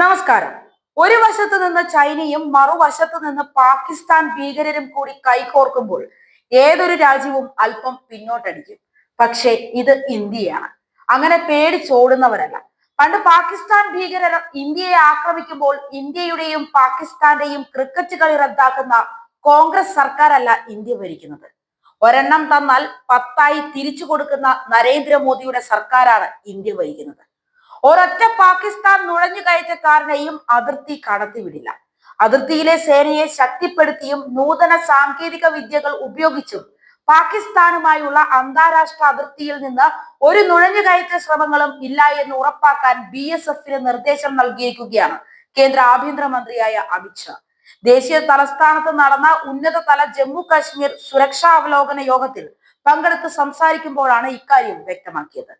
നമസ്കാരം. ഒരു വശത്ത് നിന്ന് ചൈനയും മറുവശത്ത് നിന്ന് പാകിസ്ഥാൻ ഭീകരരും കൂടി കൈകോർക്കുമ്പോൾ ഏതൊരു രാജ്യവും അല്പം പിന്നോട്ടടിക്കും. പക്ഷേ ഇത് ഇന്ത്യയാണ്. അങ്ങനെ പേടിച്ചോടുന്നവരല്ല. പണ്ട് പാകിസ്ഥാൻ ഭീകരർ ഇന്ത്യയെ ആക്രമിക്കുമ്പോൾ ഇന്ത്യയുടെയും പാകിസ്ഥാന്റെയും ക്രിക്കറ്റ് കളി റദ്ദാക്കുന്ന കോൺഗ്രസ് സർക്കാരല്ല ഇന്ത്യ ഭരിക്കുന്നത്. ഒരെണ്ണം തന്നാൽ പത്തായി തിരിച്ചു കൊടുക്കുന്ന നരേന്ദ്രമോദിയുടെ സർക്കാരാണ് ഇന്ത്യ ഭരിക്കുന്നത്. ഒരൊറ്റ പാകിസ്ഥാൻ നുഴഞ്ഞു കയറ്റക്കാരനെയും അതിർത്തി കടത്തിവിടില്ല അതിർത്തിയിലെ സേനയെ ശക്തിപ്പെടുത്തിയും നൂതന സാങ്കേതിക വിദ്യകൾ ഉപയോഗിച്ചും പാകിസ്ഥാനുമായുള്ള അന്താരാഷ്ട്ര അതിർത്തിയിൽ നിന്ന് ഒരു നുഴഞ്ഞുകയറ്റ ശ്രമങ്ങളും ഇല്ല എന്ന് ഉറപ്പാക്കാൻ ബി എസ് എഫിന് നിർദ്ദേശം നൽകിയിരിക്കുകയാണ് കേന്ദ്ര ആഭ്യന്തരമന്ത്രിയായ അമിത്ഷാ ദേശീയ തലസ്ഥാനത്ത് നടന്ന ഉന്നതതല ജമ്മു കാശ്മീർ സുരക്ഷാ അവലോകന യോഗത്തിൽ പങ്കെടുത്ത് സംസാരിക്കുമ്പോഴാണ് ഇക്കാര്യം വ്യക്തമാക്കിയത്.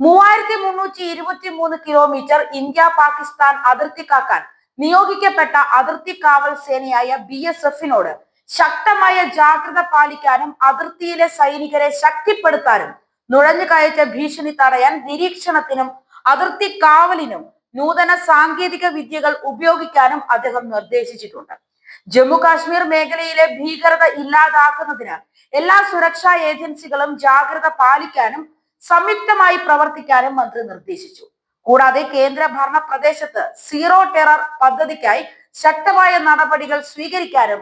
മൂവായിരത്തി മുന്നൂറ്റി ഇരുപത്തി മൂന്ന് കിലോമീറ്റർ ഇന്ത്യ പാകിസ്ഥാൻ അതിർത്തി കാക്കാൻ നിയോഗിക്കപ്പെട്ട അതിർത്തി കാവൽ സേനയായ ബി എസ് എഫിനോട് ശക്തമായ ജാഗ്രത പാലിക്കാനും അതിർത്തിയിലെ സൈനികരെ ശക്തിപ്പെടുത്താനും നുഴഞ്ഞുകയറ്റ ഭീഷണി തടയാൻ നിരീക്ഷണത്തിനും അതിർത്തി കാവലിനും നൂതന സാങ്കേതിക വിദ്യകൾ ഉപയോഗിക്കാനും അദ്ദേഹം നിർദ്ദേശിച്ചിട്ടുണ്ട്. ജമ്മു കാശ്മീർ മേഖലയിലെ ഭീകരത ഇല്ലാതാക്കുന്നതിന് എല്ലാ സുരക്ഷാ ഏജൻസികളും ജാഗ്രത പാലിക്കാനും സംയുക്തമായി പ്രവർത്തിക്കാനും മന്ത്രി നിർദ്ദേശിച്ചു. കൂടാതെ കേന്ദ്ര ഭരണ പ്രദേശത്ത് സീറോ ടെറർ പദ്ധതിക്കായി ശക്തമായ നടപടികൾ സ്വീകരിക്കാനും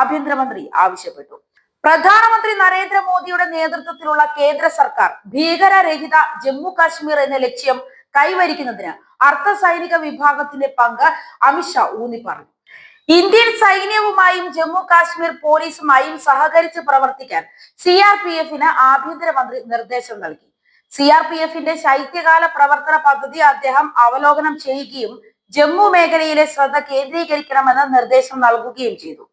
ആഭ്യന്തരമന്ത്രി ആവശ്യപ്പെട്ടു. പ്രധാനമന്ത്രി നരേന്ദ്രമോദിയുടെ നേതൃത്വത്തിലുള്ള കേന്ദ്ര സർക്കാർ ഭീകരരഹിത ജമ്മു കാശ്മീർ എന്ന ലക്ഷ്യം കൈവരിക്കുന്നതിന് അർദ്ധ സൈനിക വിഭാഗത്തിന്റെ പങ്ക് അമിത്ഷാ ഊന്നി പറഞ്ഞു. ഇന്ത്യൻ സൈന്യവുമായും ജമ്മു കാശ്മീർ പോലീസുമായും സഹകരിച്ച് പ്രവർത്തിക്കാൻ സി ആർ പി എഫിന് ആഭ്യന്തരമന്ത്രി നിർദ്ദേശം നൽകി. സി ആർ പി എഫിന്റെ ശൈത്യകാല പ്രവർത്തന പദ്ധതി അദ്ദേഹം അവലോകനം ചെയ്യുകയും ജമ്മു മേഖലയിലെ ശ്രദ്ധ കേന്ദ്രീകരിക്കണമെന്ന് നിർദ്ദേശം നൽകുകയും ചെയ്തു.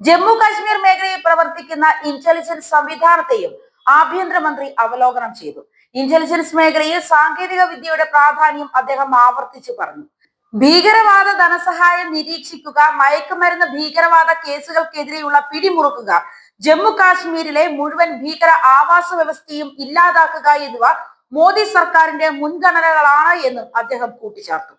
ജമ്മു കാശ്മീർ മേഖലയിൽ പ്രവർത്തിക്കുന്ന ഇന്റലിജൻസ് സംവിധാനത്തെയും ആഭ്യന്തരമന്ത്രി അവലോകനം ചെയ്തു. ഇന്റലിജൻസ് മേഖലയിൽ സാങ്കേതിക വിദ്യയുടെ പ്രാധാന്യം അദ്ദേഹം ആവർത്തിച്ചു പറഞ്ഞു. ഭീകരവാദ ധനസഹായം നിരീക്ഷിക്കുക മയക്കുമരുന്ന് ഭീകരവാദ കേസുകൾക്കെതിരെയുള്ള പിടിമുറുക്കുക ജമ്മു കാശ്മീരിലെ മുഴുവൻ ഭീകര ആവാസ വ്യവസ്ഥയും ഇല്ലാതാക്കുക എന്നിവ മോദി സർക്കാരിന്റെ മുൻഗണനകളാണ് എന്നും അദ്ദേഹം കൂട്ടിച്ചേർത്തു.